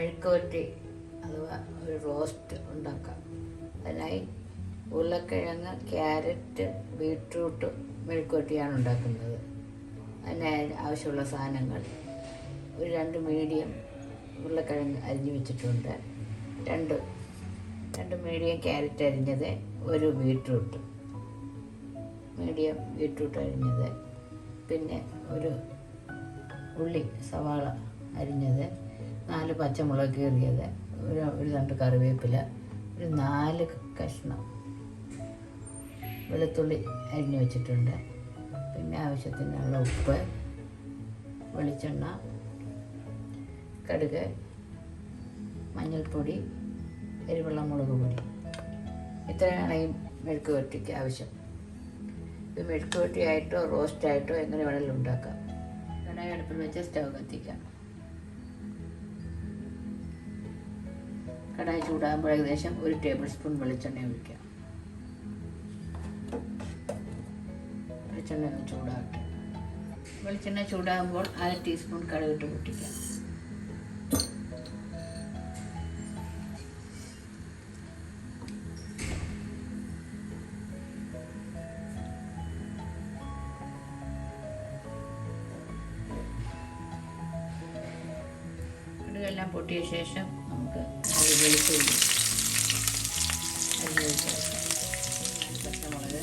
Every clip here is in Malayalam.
മെഴുക്കുവരട്ടി അഥവാ ഒരു റോസ്റ്റ് ഉണ്ടാക്കാം. അതിനായി ഉരുളക്കിഴങ്ങ് ക്യാരറ്റ് ബീട്രൂട്ട് മെഴുക്കുവരട്ടിയാണ് ഉണ്ടാക്കുന്നത്. അതിനായി ആവശ്യമുള്ള സാധനങ്ങൾ. ഒരു രണ്ട് മീഡിയം ഉരുളക്കിഴങ്ങ് അരിഞ്ഞു വെച്ചിട്ടുണ്ട്. രണ്ട് രണ്ട് മീഡിയം ക്യാരറ്റ് അരിഞ്ഞത് ഒരു ബീട്രൂട്ട്. മീഡിയം ബീട്രൂട്ട് അരിഞ്ഞത്. പിന്നെ ഒരു ഉള്ളി സവാള അരിഞ്ഞത്. നാല് പച്ചമുളക് കീറിയത് ഒരു ഒരു രണ്ട് കറിവേപ്പില ഒരു നാല് കഷ്ണം വെളുത്തുള്ളി അരിഞ്ഞു വെച്ചിട്ടുണ്ട്. പിന്നെ ആവശ്യത്തിനുള്ള ഉപ്പ് വെളിച്ചെണ്ണ കടുക് മഞ്ഞൾപ്പൊടി എരിവെള്ളം മുളക് പൊടി. ഇത്രയാണ് ഈ മെഴുക്ക് വരട്ടിക്ക് ആവശ്യം. ഇത് മെഴുക്ക് വരട്ടിയായിട്ടോ റോസ്റ്റായിട്ടോ എങ്ങനെ വേണമെങ്കിലും ഉണ്ടാക്കാം. കടായി അടുപ്പിൽ വെച്ച് സ്റ്റവ് കത്തിക്കാം. കടായി ചൂടാകുമ്പോൾ ഏകദേശം ഒരു ടേബിൾ സ്പൂൺ വെളിച്ചെണ്ണ ഒഴിക്കുക. വെളിച്ചെണ്ണ ഒന്ന് ചൂടാകട്ടെ. വെളിച്ചെണ്ണ ചൂടാകുമ്പോൾ അര ടീസ്പൂൺ കടുകിട്ട് പൊട്ടിക്കാം എല്ലാം പൊട്ടിയ ശേഷം നമുക്ക് അത് വെളുത്തുള്ളി പച്ചമുളക്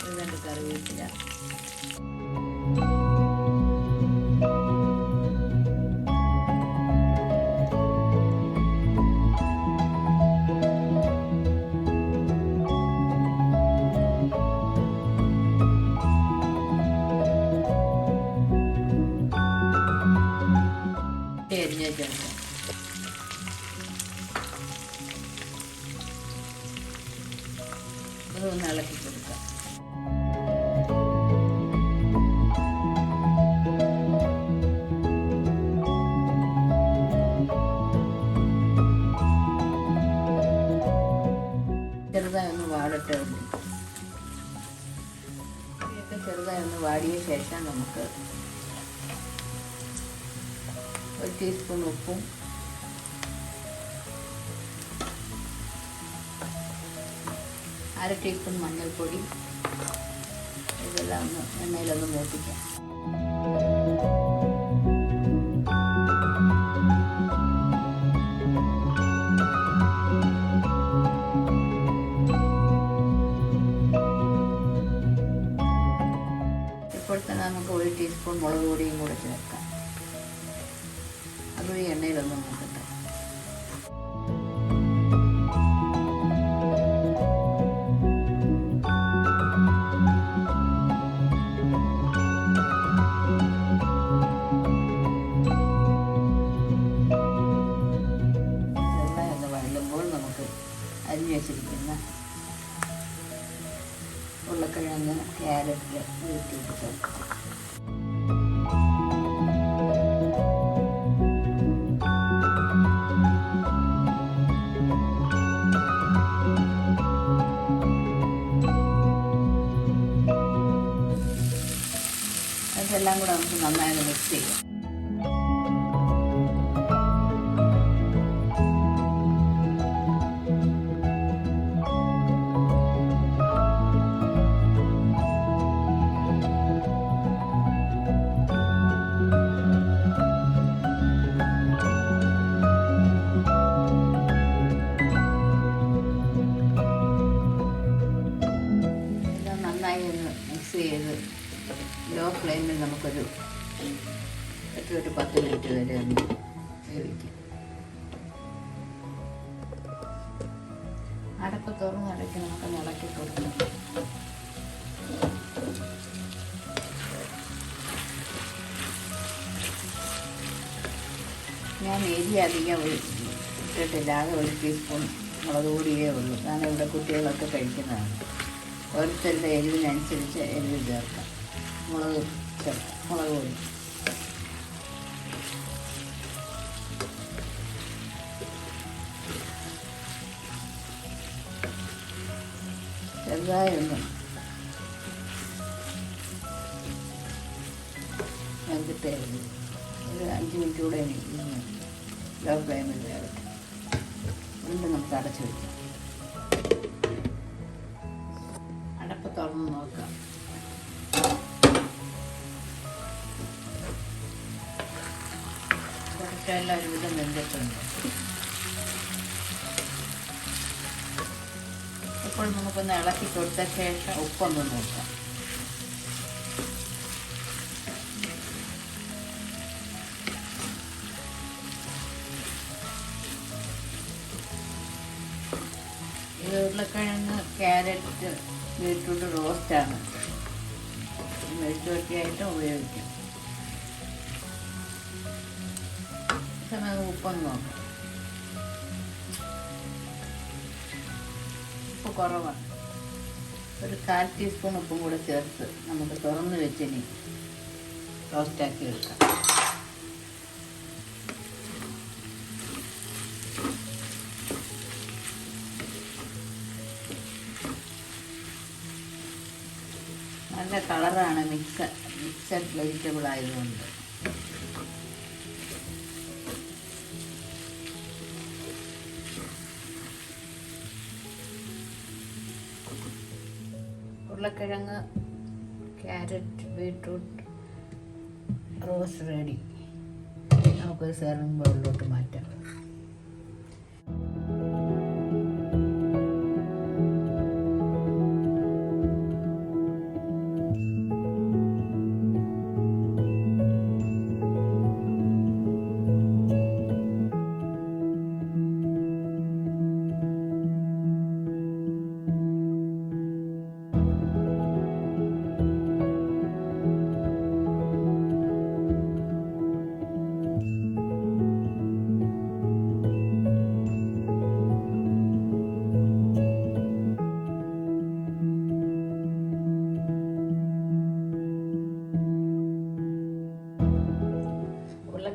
ഒരു രണ്ട് കറിവേപ്പില അരിഞ്ഞ് ചേർക്കാം ഇളക്കി കൊടുക്കാം. ചെറുതായി ഒന്ന് വാടട്ടെ ഉള്ളി ചെറുതായി ഒന്ന് വാടിയ ശേഷം നമുക്ക് ഒരു ടീസ്പൂൺ ഉപ്പും. അര ടീസ്പൂൺ മഞ്ഞൾപ്പൊടി. ഇതെല്ലാം ഒന്ന് എണ്ണയിലൊന്ന് മൂപ്പിക്കാം. അതും ഈ എണ്ണയിലൊന്നും നോക്കട്ടെ ഉള്ളക്കിഴങ്ങ് ക്യാരറ്റ് വീട്ടിൽ ചേർക്കാം. അതെല്ലാം കൂടെ നമുക്ക് നന്നായി മിക്സ് ചെയ്യാം. അടപ്പ് തുറന്ന് അടയ്ക്ക് നമുക്ക് ഇളക്കി കൊടുക്കാം. ഞാൻ എരി അധികം ഇട്ടിട്ടില്ല. ആകെ ഒരു ടീസ്പൂൺ മുളക് പൊടിയേ ഉള്ളൂ. കാരണം ഇവിടെ കുട്ടികളൊക്കെ കഴിക്കുന്നതാണ്. ഓരോരുത്തരുടെ എരിവിനനുസരിച്ച് എരിവ് ചേർക്കാം. മുളക് ചേർക്കാം. മുളക് പൊടി. ഉള്ളൂ ഒരു അഞ്ച് മിനിറ്റ് കൂടെ ലോ ഫ്ലെയിമിൽ വീണ്ടും നമുക്ക് അടച്ചു വയ്ക്കാം അടപ്പ് തുറന്ന് നോക്കാം. കുറച്ചെല്ലാം ഒരുവിധം വെന്തിട്ടുണ്ട് ഇപ്പോൾ നമുക്കൊന്ന് ഇളക്കി കൊടുത്ത ശേഷം ഉപ്പൊന്ന് നോക്കാം. ഇത് ഉരുളക്കിഴങ്ങ് ക്യാരറ്റ് ബീട്രൂട്ട് റോസ്റ്റാണ്. മെഴുക്കുവരട്ടിയായിട്ടും ഉപയോഗിക്കും. ഉപ്പൊന്ന് നോക്കാം. കുറവാണ്. ഒരു കാൽ ടീസ്പൂൺ ഉപ്പും കൂടെ ചേർത്ത് നമുക്ക് തുറന്ന് വെച്ചിനി റോസ്റ്റാക്കി എടുക്കാം. നല്ല കളറാണ് മിക്സ മിക്സഡ് വെജിറ്റബിൾ ആയതുകൊണ്ട്. ഉരുളക്കിഴങ്ങ് ക്യാരറ്റ് ബീട്രൂട്ട് റോസ് റെഡി. നമുക്കൊരു സെർവിങ് ബൗളിലോട്ട് മാറ്റാം.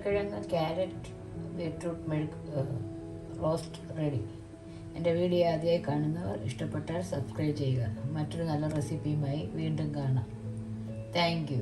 ഉരുളക്കിഴങ്ങ് ക്യാരറ്റ് ബീട്രൂട്ട് മെഴുക്ക് റോസ്റ്റ് റെഡി എന്റെ വീഡിയോ ആദ്യമായി കാണുന്നവർ ഇഷ്ടപ്പെട്ടാൽ സബ്സ്ക്രൈബ് ചെയ്യുക. മറ്റൊരു നല്ല റെസിപ്പിയുമായി വീണ്ടും കാണാം. താങ്ക്